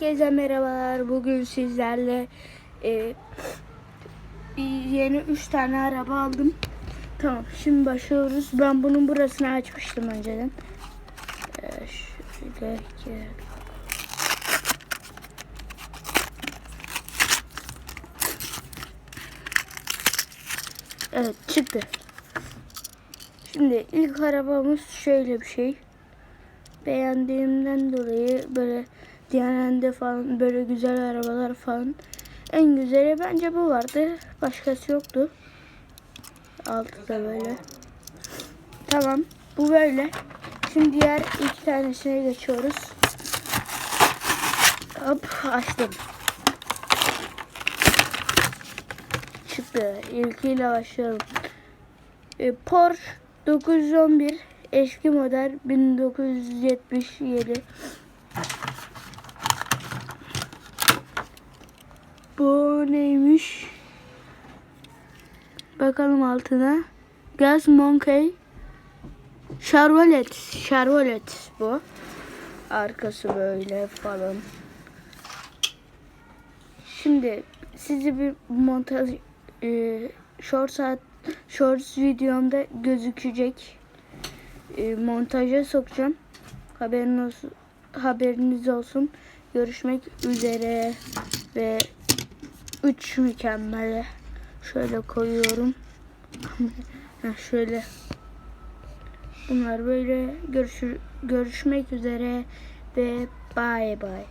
Herkese merhabalar. Bugün sizlerle e, yeni 3 tane araba aldım. Tamam şimdi başlıyoruz. Ben bunun burasını açmıştım önceden. E, şöyle. Evet çıktı. Şimdi ilk arabamız şöyle bir şey. Beğendiğimden dolayı böyle Diyanende falan böyle güzel arabalar falan. En güzeli bence bu vardı. Başkası yoktu. Altı da böyle. Tamam. Bu böyle. Şimdi diğer iki tanesine geçiyoruz. Hop açtım. Çıktı. İlkiyle başlayalım. E, Porsche 911 eski model 1977 Bu neymiş? Bakalım altına. Gas Monkey. Chevrolet. Chevrolet bu. Arkası böyle falan. Şimdi sizi bir montaj e, short saat shorts videomda gözükecek. E, montaja sokacağım. Haberin olsun, haberiniz olsun. Görüşmek üzere ve 3 mükemmel. Şöyle koyuyorum. Şöyle. Bunlar böyle görüşür, görüşmek üzere ve bye bye.